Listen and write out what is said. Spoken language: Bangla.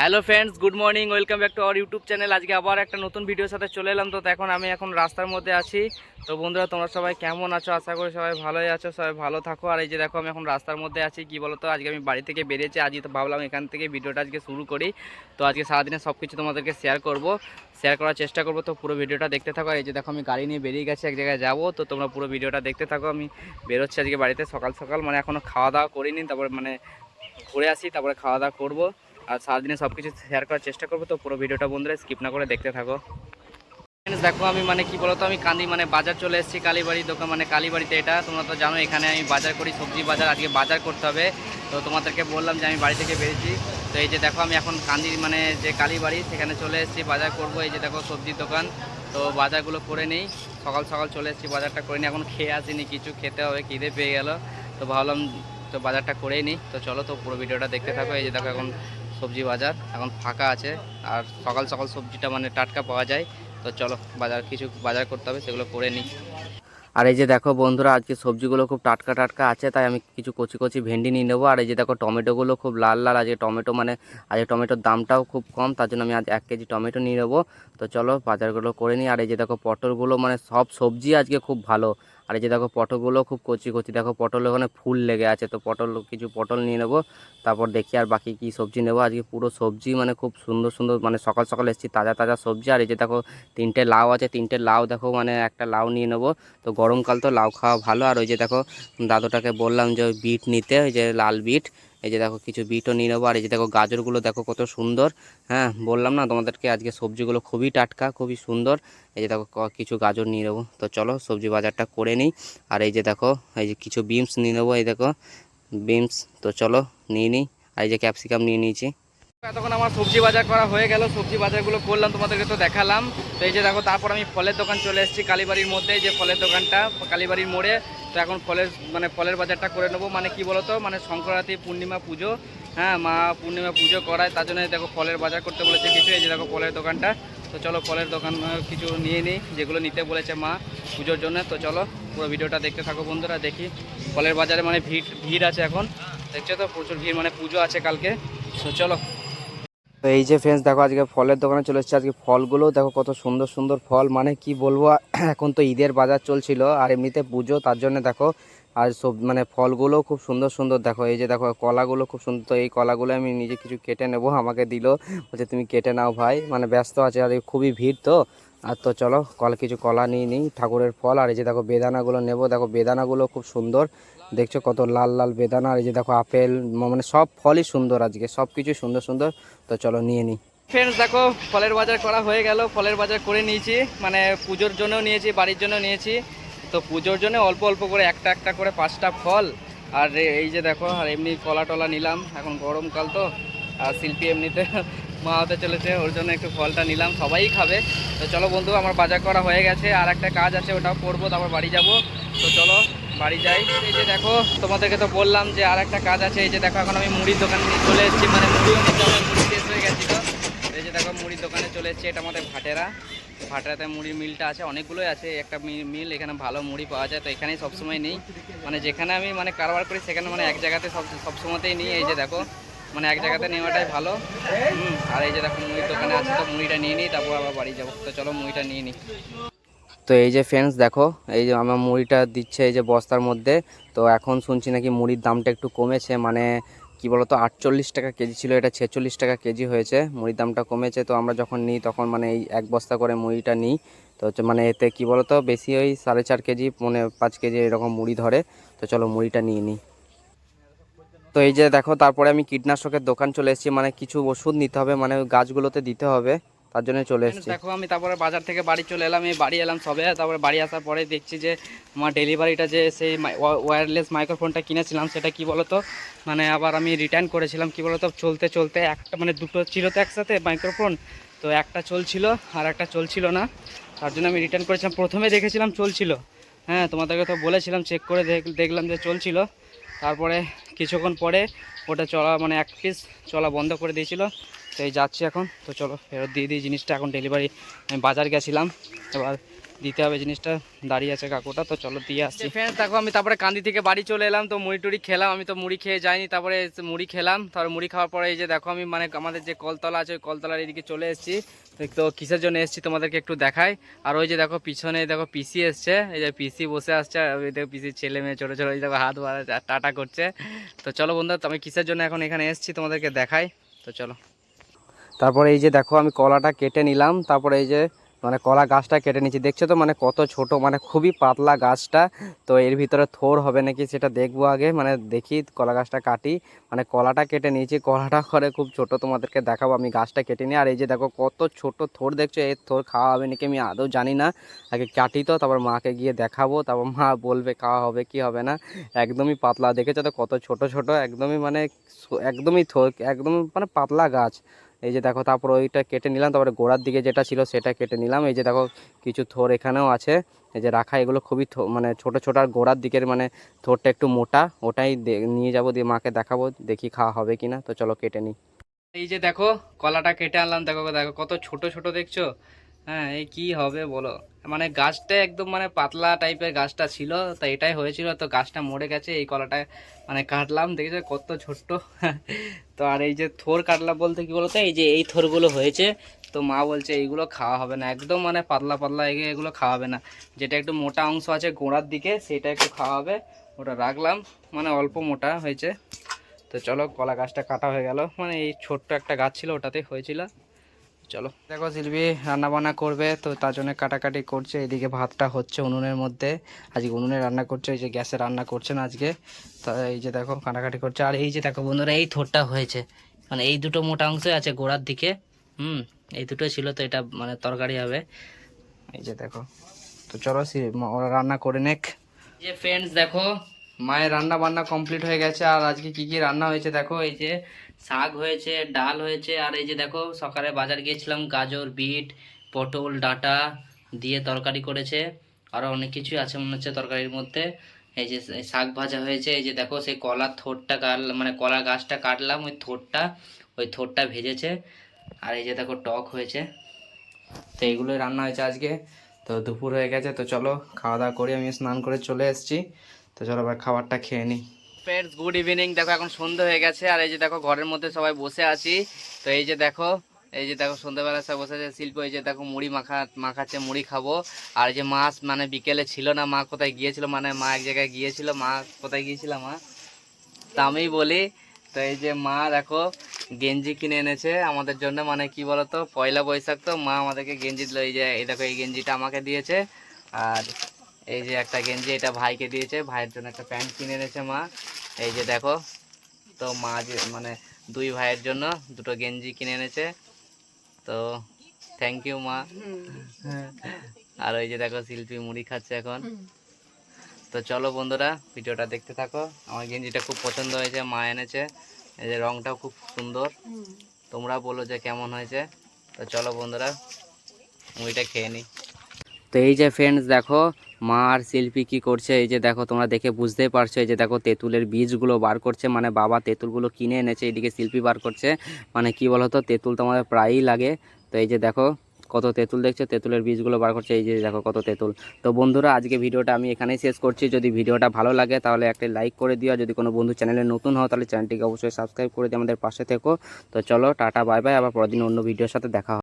Hello friends, good morning, welcome back to our YouTube channel. আজকে আবার একটা নতুন ভিডিওর সাথে চলে এলাম। তো এখন আমি এখন রাস্তার মধ্যে আছি। তো বন্ধুরা, তোমরা সবাই কেমন আছো? আশা করি সবাই ভালোই আছো, সবাই ভালো থাকো। আর এই যে দেখো, আমি এখন রাস্তার মধ্যে আছি। কি বলো তো আজকে আমি বাড়ি থেকে বেরিয়েছি। আজকে তো ভাবলাম এখান থেকে ভিডিওটা আজকে শুরু করি। তো আজকে সারাদিনে সব কিছু তোমাদেরকে শেয়ার করব। শেয়ার করার চেষ্টা করব। তো পুরো ভিডিওটা দেখতে থাকো। এই যে দেখো, আমি গাড়ি নিয়ে বেরিয়ে গেছি, এক জায়গায় যাব। তো তোমরা পুরো ভিডিওটা দেখতে থাকো। আমি বেরোচ্ছি আজকে বাড়িতে সকাল সকাল। মানে এখনও খাওয়া দাওয়া করিনি, তারপরে মানে ঘুরে আসি, তারপরে খাওয়া দাওয়া করব। আর সারাদিনে সব কিছু শেয়ার করার চেষ্টা করব, তো পুরো ভিডিওটা বন্ধুরা স্কিপ না করে দেখতে থাকো। দেখো আমি মানে কি বলতো, আমি কান্দি মানে বাজার চলে এসেছি কালীবাড়ি দোকান মানে কালীবাড়িতে এটা। তোমরা তো জানো এখানে আমি বাজার করি, সবজি বাজার, আজকে বাজার করতে হবে। তো তোমাদেরকে বললাম যে আমি বাড়ি থেকে বেরিয়েছি। তো এই যে দেখো, আমি এখন কান্দি মানে যে কালীবাড়ি, সেখানে চলে এসেছি, বাজার করব। এই যে দেখো, সবজির দোকান। তো বাজারগুলো করে নিই। সকাল সকাল চলে এসেছি, বাজারটা করে নিই। এখন খেয়ে আসিনি, কিছু খেতে হবে, খিদে পেয়ে গেল। তো ভাবলাম তো বাজারটা করেই নিই। তো চলো তো পুরো ভিডিওটা দেখতে থাকো। এই যে দেখো, এখন সবজি বাজার এখন ফাঁকা আছে। আর সকাল সকাল সবজিটা মানে টাটকা পাওয়া যায়। তো চলো বাজার কিছু বাজার করতে হবে, সেগুলো করে নিই। আর এই যে দেখো বন্ধুরা, আজকে সবজিগুলো খুব টাটকা টাটকা আছে, তাই আমি কিছু কচি কচি ভেন্ডি নিয়ে নেব। আর এই যে দেখো টমেটোগুলো খুব লাল লাল, আজকে টমেটো মানে আজকে টমেটোর দামটাও খুব কম, তার জন্য আমি আজ এক কেজি টমেটো নিয়ে নেব। তো চলো বাজারগুলো করে নিই। আর এই যে দেখো পটলগুলো মানে সব সবজি আজকে খুব ভালো। আর এই যে দেখো পটলগুলো খুব কচি কচি, দেখো পটল ওখানে ফুল লেগে আছে, তো পটল কিছু পটল নিয়ে নেব, তারপর দেখি আর বাকি কি সবজি নেব। আজকে পুরো সবজি মানে খুব সুন্দর সুন্দর মানে সকাল সকাল এসেছি, তাজা তাজা সবজি। আর এই যে দেখো তিনটে লাউ আছে, তিনটে লাউ দেখো মানে একটা লাউ নিয়ে নেব। তো গরমকাল তো লাউ খাওয়া ভালো। আর ওই যে দেখো দাদুটাকে বললাম যে বিট নিতে, ওই যে লাল বিট। এই যে দেখো কিছু বিটও নিয়ে নেব। আর এই যে দেখো গাজরগুলো দেখো কত সুন্দর। হ্যাঁ বললাম না তোমাদেরকে আজকে সবজিগুলো খুবই টাটকা, খুবই সুন্দর। এই যে দেখো কিছু গাজর নিয়ে নেব। তো চলো সবজি বাজারটা করে নিই। আর এই যে দেখো, এই যে কিছু বিমস নিয়ে নেব। এই দেখো বিমস তো চলো নিয়ে নিই। আর এই যে ক্যাপসিকাম নিয়ে নিয়েছি। এতক্ষণ আমার সবজি বাজার করা হয়ে গেল, সবজি বাজারগুলো করলাম, তোমাদেরকে তো দেখালাম। তো এই যে দেখো, তারপর আমি ফলের দোকান চলে এসেছি, কালীবাড়ির মধ্যে যে ফলের দোকানটা, কালীবাড়ির মোড়ে। তো এখন ফলের মানে ফলের বাজারটা করে নেব মানে কি বলতো মানে সংক্রান্তি, পূর্ণিমা পুজো হ্যাঁ মা পূর্ণিমা পুজো করায়, তার জন্য দেখো ফলের বাজার করতে বলেছে কিছু, এই যে দেখো ফলের দোকানটা। তো চলো ফলের দোকান কিছু নিয়ে নিই, যেগুলো নিতে বলেছে মা পুজোর জন্য। তো চলো, পুরো ভিডিওটা দেখতে থাকো বন্ধুরা, দেখি ফলের বাজারে মানে ভিড় ভিড় আছে এখন। দেখছ তো, প্রচুর ভিড় মানে পুজো আছে কালকে। তো চলো তো এই যে ফ্রেন্ডস দেখো আজকে ফলের দোকানে চলে এসেছে। আজকে ফলগুলো দেখো কত সুন্দর সুন্দর ফল। মানে কি বলব, এখন তো ঈদের বাজার চলছিল আর এমনিতে পুজো, তার জন্য দেখো আর সব মানে ফলগুলো খুব সুন্দর সুন্দর দেখো। এই যে দেখো, কলাগুলো খুব সুন্দর। তো এই কলাগুলো আমি নিজে কিছু কেটে নেব, আমাকে দিল। বলছে, তুমি কেটে নাও ভাই। মানে ব্যস্ত আছে, আর খুবই ভিড় তো। আর তো চলো, কল কিছু কলা নিয়ে নিই, ঠাকুরের ফল। আর এই যে দেখো বেদানাগুলো নেব। দেখো বেদানাগুলো খুব সুন্দর। দেখছ কত লাল লাল বেদানা। আর এই যে দেখো আপেল মানে সব ফলই সুন্দর আজকে। সব কিছুই সুন্দর সুন্দর। তো চলো নিয়ে নিই। ফ্রেন্ডস দেখো, ফলের বাজার করা হয়ে গেল। ফলের বাজার করে নিয়েছি। মানে পুজোর জন্যও নিয়েছি, বাড়ির জন্য নিয়েছি। তো পুজোর জন্য অল্প অল্প করে একটা একটা করে পাঁচটা ফল। আর এই যে দেখো, আর এমনি কলা টলা নিলাম। এখন গরমকাল তো। আর শিল্পী এমনিতে মা হতে চলেছে, ওর জন্য একটু ফলটা নিলাম, সবাই খাবে। তো চলো বন্ধু, আমার বাজার করা হয়ে গেছে, আর একটা কাজ আছে, ওটাও করব, তারপর বাড়ি যাব। তো চলো, বাড়ি যাই। এই যে দেখো, তোমাদেরকে তো বললাম যে আর একটা কাজ আছে, এই যে দেখো, এখন আমি মুড়ির দোকানে চলে এসেছি মানে মুড়িও নিতে হবে মুড়ি শেষ হয়ে গেছি তো। এই যে দেখো, মুড়ির দোকানে চলে এসেছি, এটা আমাদের ভাটেরা। ভাটেরাতে মুড়ির মিলটা আছে, অনেকগুলোই আছে একটা মিল, এখানে ভালো মুড়ি পাওয়া যায়, তো এখানেই সবসময় নেই। মানে যেখানে আমি মানে কারবার করি, সেখানে মানে এক জায়গাতে সব সবসময়তেই নিই, এই যে দেখো। মানে এক জায়গাতে নেওয়াটাই ভালো। আর এই যে দেখো মুড়ির দোকানে আছে, তো মুড়িটা নিয়ে নিই, তারপর আবার বাড়ি যাব। তো চলো মুড়িটা নিয়ে নিই। তো এই যে ফ্রেন্ডস দেখো, এই যে আমার মুড়িটা দিচ্ছে এই যে বস্তার মধ্যে। তো এখন শুনছি নাকি মুড়ির দামটা একটু কমেছে মানে কি বলতো, আটচল্লিশ টাকা কেজি ছিল, এটা ছেচল্লিশ টাকা কেজি হয়েছে, মুড়ির দামটা কমেছে। তো আমরা যখন নিই, তখন মানে এই এক বস্তা করে মুড়িটা নিই। তো হচ্ছে মানে এতে কি বলতো, বেশি ওই সাড়ে চার কেজি মানে পাঁচ কেজি এরকম মুড়ি ধরে। তো চলো মুড়িটা নিয়ে নিই। তো এই যে দেখো তারপরে আমি কীটনাশকের দোকান চলে এসেছি মানে কিছু ওষুধ নিতে হবে মানে গাছগুলোতে দিতে হবে তার জন্য চলে এসেছি। দেখো আমি তারপরে বাজার থেকে বাড়ি চলে এলাম এই বাড়ি এলাম সবে তারপরে বাড়ি আসার পরে দেখছি যে আমার ডেলিভারিটা যে সেই ওয়্যারলেস মাইক্রোফোনটা কিনেছিলাম সেটা কি বলতো? মানে আবার আমি রিটার্ন করেছিলাম কি বলতো? চলতে চলতে একটা মানে দুটো ছিল তো একসাথে মাইক্রোফোন তো একটা চলছিল আর একটা চলছিল না তার জন্য আমি রিটার্ন করেছিলাম। প্রথমে দেখেছিলাম চলছিল হ্যাঁ তোমাদেরকে তো বলেছিলাম চেক করে দেখ- দেখলাম যে চলছিল। তারপরে কিছুক্ষণ পরে ওটা চলা মানে এক পিস চলা বন্ধ করে দিয়েছিল। তো এই যাচ্ছি এখন। তো চলো, ফেরত দিয়ে দিই জিনিসটা। এখন ডেলিভারি আমি বাজার গেছিলাম। এবার দিতে হবে জিনিসটা। দাঁড়িয়ে আছে কাকুটা তো চলো দিয়ে আসছি ফ্রেন্ডস দেখো আমি তারপরে কান্দি থেকে বাড়ি চলে এলাম তো মুড়ি টুড়ি খেলাম আমি তো মুড়ি খেয়ে যাইনি তারপরে এসে মুড়ি খেলাম তারপরে মুড়ি খাওয়ার পরে এই যে দেখো আমি মানে আমাদের যে কলতলা আছে ওই কলতলার এদিকে চলে এসেছি। তো কিসের জন্য এসেছি তোমাদেরকে একটু দেখাই। আর ওই যে দেখো পিছনে দেখো পিসি এসছে এই যে পিসি বসে আসছে আর ওই দেখো পিসির ছেলে মেয়ে ছোটো ছোটো এই দেখো হাত বাড়া টাটা করছে। তো চলো বন্ধু তো আমি কিসের জন্য এখন এখানে এসেছি তোমাদেরকে দেখাই তো চলো। তারপরে এই যে দেখো আমি কলাটা কেটে নিলাম তারপরে এই যে মানে কলা গাছটা কেটে নিচ্ছি দেখছ তো মানে কত ছোট মানে খুবই পাতলা গাছটা। তো এর ভিতরে থোর হবে নাকি সেটা দেখব আগে। মানে দেখি কলা গাছটা কাটি। মানে কলাটা কেটে নিয়েছি। কলাটা করে খুব ছোট, তোমাদেরকে দেখাবো। আমি গাছটা কেটে নিই আর এই যে দেখো কত ছোট থোর দেখছ? এই থোর খাওয়া হবে নাকি আমি আদৌ জানি না। আগে কাটি তো, তারপর মাকে গিয়ে দেখাবো। তারপর মা বলবে খাওয়া হবে কি হবে না। একদমই পাতলা। দেখেছ তো কত ছোট ছোট, একদমই মানে একদমই থোর, একদম মানে পাতলা গাছ। এই যে দেখো, তারপর ওইটা কেটে নিলাম। তারপরে গোড়ার দিকে যেটা ছিল সেটা কেটে নিলাম। এই যে দেখো, কিছু থোর এখানেও আছে। এই যে রাখা, এগুলো খুবই মানে ছোট ছোট আর গোড়ার দিকের মানে থোরটা একটু মোটা, ওটাই নিয়ে যাব, দিয়ে মাকে দেখাবো, দেখি খাওয়া হবে কি না। তো চলো কেটে নিই। এই যে দেখো, কলাটা কেটে আনলাম। দেখো দেখো, কত ছোট ছোট দেখছ? হ্যাঁ এই কি হবে বলো? মানে গাছটা একদম মানে পাতলা টাইপের গাছটা ছিল, তা এটাই হয়েছিল, তো গাছটা মরে গেছে, এই কলাটা মানে কাটলাম, দেখেছ? কত ছোট্ট। তো আর এই যে থোর কাটলাম বলতে কি বলতো? এই যে এই থোরগুলো হয়েছে, তো মা বলছে এইগুলো খাওয়া হবে না, একদম মানে পাতলা পাতলা এগে- এগুলো খাওয়া হবে না। যেটা একটু মোটা অংশ আছে গোড়ার দিকে, সেটা একটু খাওয়া হবে। ওটা রাখলাম মানে অল্প মোটা হয়েছে। তো চলো কলা গাছটা কাটা হয়ে গেল। মানে এই ছোট্ট একটা গাছ ছিল ওটাতে হয়েছিল। চলো। দেখো, শিল্পী রান্না বান্না করবে, তো তার জন্য কাটাকাটি করছে। এদিকে ভাতটা হচ্ছে উনুনের মধ্যে। আজকে উনুনে রান্না করছে, এই যে গ্যাসে রান্না করছে না আজকে। তো এই যে দেখো, কাটাকাটি করছে। আর এই যে দেখো বন্ধুরা, এই থোরটা হয়েছে। মানে এই দুটো মোটা অংশ আছে গোড়ার দিকে। হুম, এই দুটো ছিল, তো এটা মানে তরকারি হবে। এই যে দেখো। তো চলো ওরা রান্না করে নেক। যে ফ্রেন্ডস দেখো। মায়ের রান্না বান্না কমপ্লিট হয়ে গেছে। আর আজকে কি কি রান্না হয়েছে দেখো? এই যে শাক হয়েছে, ডাল হয়েছে, আর এই যে দেখো, সকালে বাজার গিয়েছিলাম, গাজর, বিট, পটল, ডাঁটা দিয়ে তরকারি করেছে। আরও অনেক কিছুই আছে মনে হচ্ছে তরকারির মধ্যে। এই যে শাক ভাজা হয়েছে, এই যে দেখো, সেই কলার থোরটা কাট মানে কলা গাছটা কাটলাম, ওই থোরটা ওই থোরটা ভেজেছে। আর এই যে দেখো, টক হয়েছে। তো এইগুলোই রান্না হয়েছে আজকে। তো দুপুর হয়ে গেছে, তো চলো খাওয়া দাওয়া করে, আমি স্নান করে চলে এসেছি। তো চলো এবার খাবারটা খেয়ে নিই ফ্রেন্ডস গুড ইভিনিং দেখো, এখন সন্ধে হয়ে গেছে, আর এই যে দেখো, ঘরের মধ্যে সবাই বসে আছি। তো এই যে দেখো, এই যে দেখো সন্ধ্যাবেলা সব বসে আছে, শিল্প, এই যে দেখো, মুড়ি মাখা, মাখাচ্ছে, মুড়ি খাব। আর যে মাছ মানে বিকেলে ছিল না, মা কোথায় গিয়েছিল মানে মা এক জায়গায় গিয়েছিল, মা কোথায় গিয়েছিল, মা? তা আমি বলি, তো এই যে মা, দেখো, গেঞ্জি কিনে এনেছে আমাদের জন্য মানে কি বলতো, পয়লা বৈশাখ তো মা আমাদেরকে গেঞ্জি দিল, এই যে, এই দেখো, এই গেঞ্জিটা আমাকে দিয়েছে। আর এই যে একটা গেঞ্জি, এটা ভাইকে দিয়েছে, ভাইয়ের জন্য একটা প্যান্ট কিনে এনেছে মা। এই যে দেখো, তো মা যে মানে দুই ভাইয়ের জন্য দুটো গেঞ্জি কিনে এনেছে। তো থ্যাংক ইউ মা। আর ওই যে দেখো, শিল্পী মুড়ি খাচ্ছে এখন। তো চলো বন্ধুরা, ভিডিওটা দেখতে থাকো। আমার গেঞ্জিটা খুব পছন্দ হয়েছে, মা এনেছে। এই যে রংটাও খুব সুন্দর। তোমরা বলো যে কেমন হয়েছে। তো চলো বন্ধুরা, মুড়িটা খেয়ে নিই তো এই যে ফ্রেন্ডস দেখো মা আর শিল্পী কী করছে? এই যে দেখো, তোমরা দেখে বুঝতেই পারছ। এই যে দেখো, তেঁতুলের বীজগুলো বার করছে। মানে বাবা তেঁতুলগুলো কিনে এনেছে, এদিকে শিল্পী বার করছে। মানে কি বলতো, তেঁতুল তো আমাদের প্রায়ই লাগে। তো এই যে দেখো, কত তেঁতুল দেখছ, তেঁতুলের বীজগুলো বার করছে। এই যে দেখো, কত তেঁতুল। তো বন্ধুরা, আজকে ভিডিওটা আমি এখানেই শেষ করছি। যদি ভিডিওটা ভালো লাগে, তাহলে একটা লাইক করে দিও। যদি কোনো বন্ধু চ্যানেলে নতুন হও, তাহলে চ্যানেলটিকে অবশ্যই সাবস্ক্রাইব করে দিয়ে আমাদের পাশে থেকো। তো চলো, টাটা বাই বাই আবার পরের দিন অন্য ভিডিওর সাথে দেখা